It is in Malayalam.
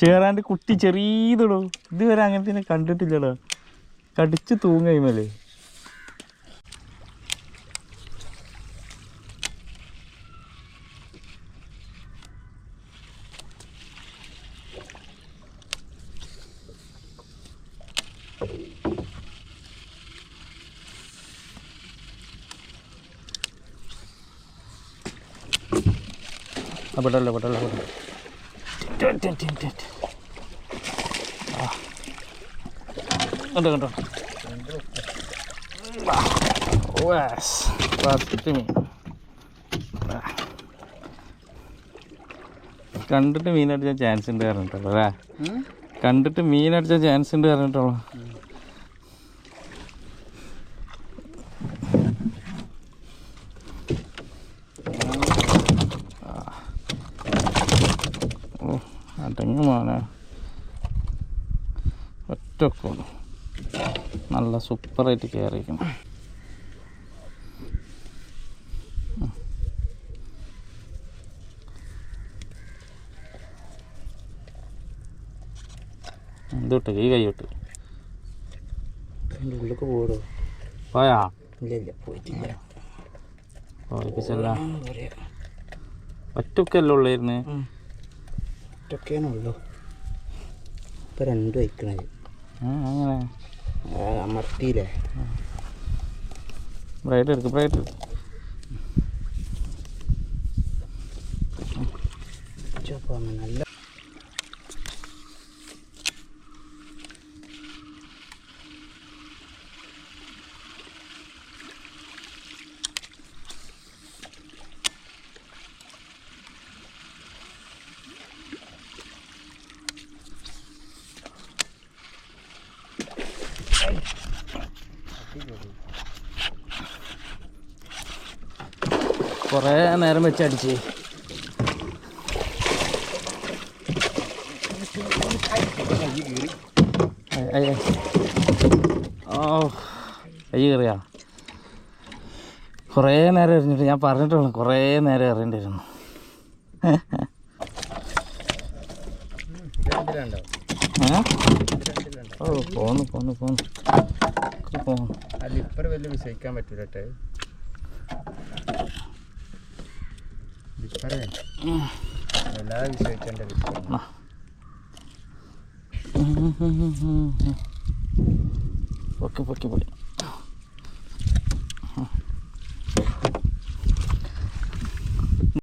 ചേറാന്റെ കുട്ടി ചെറിയതടോ. ഇതുവരെ അങ്ങനെ തന്നെ കണ്ടിട്ടില്ലടോ. കടിച്ചു പെട്ടല്ലോ പെട്ടല്ലോ പെട്ടല്ലോ കണ്ടോ കണ്ടോ? മീൻ. കണ്ടിട്ട് മീനടിച്ച ചാൻസ് ഉണ്ട് പറഞ്ഞിട്ടുള്ളൂ അല്ലേ? കണ്ടിട്ട് മീനടിച്ച ചാൻസ് ഉണ്ട് പറഞ്ഞിട്ടുള്ളൂ ഓ അടങ്ങി മോനെ ഒറ്റക്കൊള്ളു നല്ല സൂപ്പറായിട്ട് കയറിയിരിക്കണം എന്തുട്ട്? ഈ കൈ വിട്ട് ഉള്ളിലേക്ക് പോടോ പോയാ? ഇല്ല ഇല്ല പോയിട്ടില്ല. പോയിപ്പിച്ചല്ല. ഒറ്റക്കല്ലേ ഉള്ളായിരുന്നു? ഒറ്റക്കേനെ ഉള്ളൂ. ഇപ്പൊ രണ്ടും വയ്ക്കണത് അങ്ങനെ അമർത്തിയില്ലേ? ബ്രൈറ്റ് എടുക്ക് എടുക്ക് നല്ല കുറേ നേരം വെച്ച് അടിച്ച്. ഓ കൈ കയറിയാ കുറേ നേരം എറിഞ്ഞിട്ട് ഞാൻ പറഞ്ഞിട്ടുള്ളൂ കുറേ നേരം എറിയണ്ടിരുന്നു രണ്ടിലുണ്ടോ ഏ? ഓ പോന്നു വലിയ വിശ്വസിക്കാൻ പറ്റൂലട്ടെ ലിപ്പറേ എല്ലാ ലിപ്പർ പൊക്കി പൊക്കി പൊടി